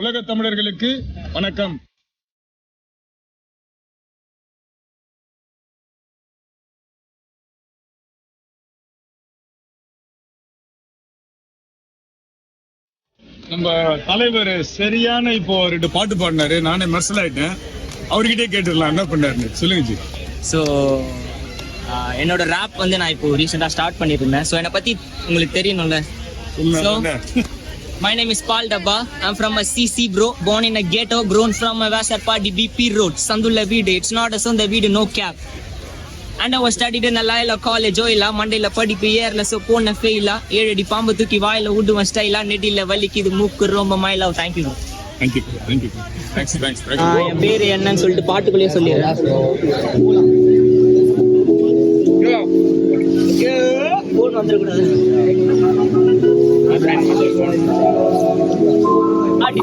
உலக தமிழர்களுக்கு வணக்கம். நம்ம தலைவர் சரியான இப்போ ரெண்டு பாட்டு பாடினாரு. நானே மெர்சல் ஆயிட்டேன். அவர்கிட்டயே கேட்டுடலாம். என்ன பண்ணாருன்னு? சொல்லுங்க ஜி. ஸோ என்னோட ரேப் வந்து நான் இப்போ ரீசெண்டாக ஸ்டார்ட் பண்ணியிருந்தேன் ஸோ என்னை பற்றி உங்களுக்கு தெரியணும்ல? My name is Paul Dabba. I'm from a CC bro, born in a ghetto, grown from a Vasarpadi BP road, Sandula Vide. It's not a Sunda Vide, no cap. And I was studied in a Laila college, ஓயிலா மண்டையில படிப்பு ஏர்ல so போன ஃபெயிலா ஏழடி பாம்பு தூக்கி வாயில விடுவேன் ஸ்டைலா நெடியில வலிக்குது மூக்கு ரொம்ப Maila thank you Thank you, thank you. Thanks, thanks, thanks. என் பேரு என்னன்னு சொல்லிட்டு பாட்டுக்குள்ளேயே சொல்லிடுறேன் போன் வந்துடக்கூடாது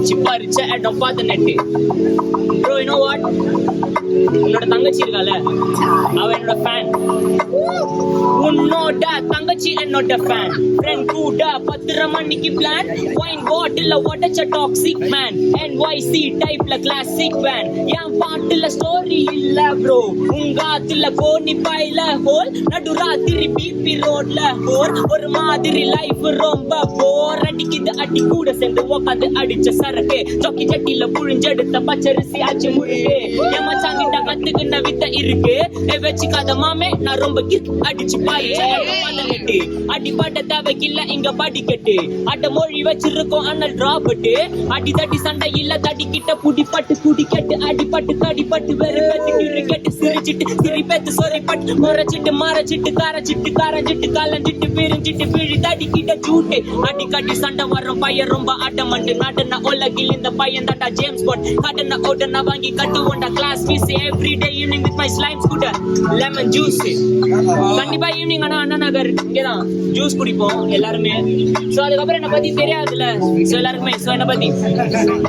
அடிச்சு பறிச்ச இடம் பார்த்து நெட்டு. ப்ரோ யூ நோ வாட் என்னோட தங்கச்சி இருக்கால அவ என்னோட ஃபேன் என்னோட தங்கச்சி என்னோட ஃபேன் ஃப்ரெண்ட் கூட பத்திரமா நிக்கி பிளான் ஒயின் பாட்டில உடச்ச டாக்ஸிக் மேன் என்ஒய்சி டைப்ல கிளாசிக் வேன் என் பாட்டுல ஸ்டோரி இல்ல ப்ரோ உங்க ஆத்துல கோணி பாயில ஹோல் நடுராத்திரி பிபி ரோட்ல ஹோல் ஒரு மாதிரி லைஃப் ரொம்ப போர் அடிக்குது அடி கூட சேர்ந்து உக்காந்து அடிச்ச சரக்கு. ஜொக்கி ஜட்டில புழிஞ்செடுத்த பச்சரிசி ஆச்சு முழுக்கு என் மச்சாங்கிட்ட கத்துக்கின வித்த இருக்கு வச்சுக்காத மாமே நான் ரொம்ப கிறுக்கு அடிச்சு பாயிட்டு அடிப்பாட்ட தேவைக்கில்ல இங்க படிக்கட்டு. அட்ட மொழி வச்சிருக்கோம் அண்ணல் டிராபட்டு அடி தட்டி சண்டை இல்ல தடி கிட்ட புடி பட்டு குடி பட்டு அடிப்பட்டு கடிப்பட்டு வெறு கட்டு கிரிக்கெட்டு சிரிச்சிட்டு சிரிப்பேத்து சொரிப்பட்டு முறைச்சிட்டு மறைச்சிட்டு கரைச்சிட்டு கரைஞ்சிட்டு கலஞ்சிட்டு பிரிஞ்சிட்டு பிழி தடி கிட்ட ஜூட்டு அடி கட்டி சண்டை வரும் பையன் ரொம்ப அடமண்டு நடன உலகில் இந்த பையன் தட்டா ஜேம்ஸ் பாண்ட் கடன ஓட்டன வாங்கி கட்டுவோண்டா class fees every day evening with my slime scooter lemon juice கண்டிப்பா ஈவினிங் ஆனா அண்ணா நகர் இங்கதான். ஜூஸ் குடிப்போம் எல்லாருமே. சோ அதுக்கப்புறம் என்ன பத்தி தெரியாதுல்ல? சோ எல்லாருக்குமே. சோ என்ன பத்தி.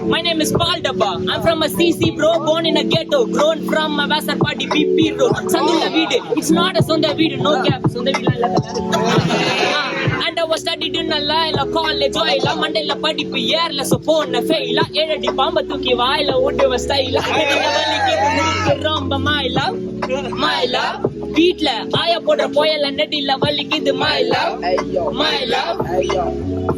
My name is Paal Dabba I'm from a CC bro phone in a ghetto grown from a a Vyasarpadi BB road சந்துள்ள வீடு. இட்ஸ் நாட் அ சொந்த வீடு. நோ கேப் சொந்த வீடு இல்ல. Ah, and I was studied in college ஓயில மண்டையில படிப்பு ஏர்ல so phone ஃபெயிலா ஏழடி பாம்ப தூக்கி வாயில விட்டு ஸ்டைலா ரொம்ப மாயிலா. வீட்ல ஆயா போடுற புயல நெடில வலிக்குது மாயிலா மாயிலா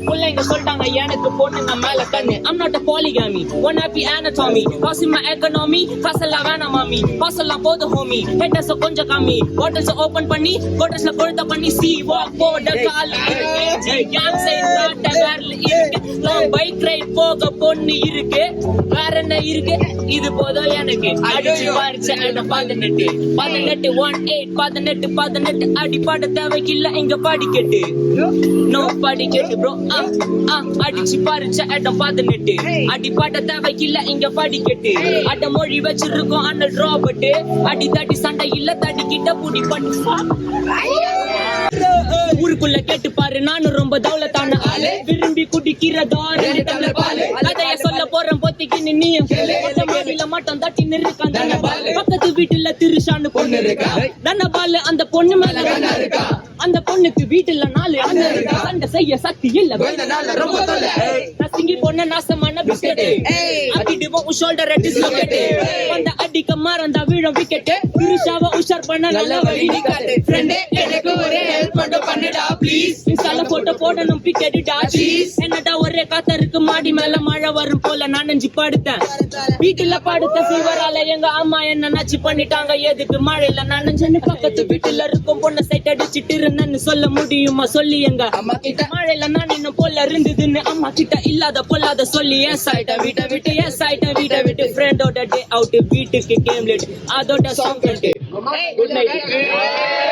பிள்ளைங்க சொல்லிட்டாங்க எனக்கு பொண்ணுங்க மேல கண்ணு. Not a polygamy one happy anatomy. காசு my economy. காசெல்லாம் வேணாம் மாமி. காசெல்லாம் போதும் ஹோமி ஹெட்டர்ஸ் கொஞ்சம் கம்மி. பாட்டில்ஸ் ஓபன் பண்ணி கோட்டர்ஸ்ல கொழுத்த பண்ணி சி வாக் போட கால் கேங் சைடு நாட்ட வேர்ல இருக்கு. நான் பைக் ரைட் போக பொண்ணு இருக்கு. வேற என்ன இருக்கு? இது போதும் எனக்கு. அடிச்சு பாரிச்ச என்ன பதினெட்டு. பதினெட்டு ஒன் எயிட் பதினெட்டு பதினெட்டு அடி பாட தேவைக்கில்ல இங்க படிக்கட்டு. நோ படிக்கட்டு ப்ரோ அடிச்சு பாரிச்ச இடம் பதினெட்டு. அடி பாட தேவைக்கில்ல இங்க படிக்கட்டு. அட மொழி வச்சிருக்கோம் அண்ணல் ராபர்ட் அடி தடி சண்டை இல்ல தடி கிட்ட புடி பண்ணி. ஊருக்குள்ள கேட்டு பாரு நானும் ரொம்ப தௌலத்தான ஆளு. விரும்பி குடிக்கிற தாரு. கதைய மாடியில மட்டும் தட்டி நிறுக்கான் பக்கத்து வீட்டுல திருஷான்னு பொண்ணு இருக்கா? தன பாலு அந்த பொண்ணு மேல அந்த பொண்ணுக்கு வீட்டுல நாலு அண்ணன் சண்டை செய்ய சக்தி இல்ல. ரொம்ப நசுங்கி பொண்ண நாசமான பிஸ்கெட் அடிடுவோம் ஷோல்டர் டிஸ்லோகேட் அந்த அடிக்க மறந்தா விழும் விக்கெட் திருஷாவ உஷார் பண்ண நல்ல வழி காட்டு ஃப்ரெண்டே எனக்கு ஒரே ஹெல்ப் மட்டும் பண்ணுடா ப்ளீஸ் இன்ஸ்டால போட்டோ போடணும் பிக்கெட் டா ப்ளீஸ் என்னடா ஒரே காத்தருக்கு மாடி மேல மழை வரும் போல நான் நெஞ்சு படுத்தேன். வீட்டுல படுத்த ஃபீவரால எங்க அம்மா என்ன நச்சு பண்ணிட்டாங்க? எதுக்கு மழையில நான் நெஞ்சு பக்கத்து வீட்டுல இருக்கும் பொண்ணு சைட் அடிச்சிட்டு இருந்தேன்னு சொல்ல முடியுமா? சொல்லி எங்க. அம்மா கிட்ட. மழையில நான் இன்னும் போல இருந்ததுன்னு அம்மா கிட்ட இல்லாத பொல்லாத சொல்லி என் சைட்ட வீட்டை விட்டு என் சைட்ட வீட்டை விட்டு ஃப்ரெண்டோட get out, beat, kick, aim, let. Adota song, Good night.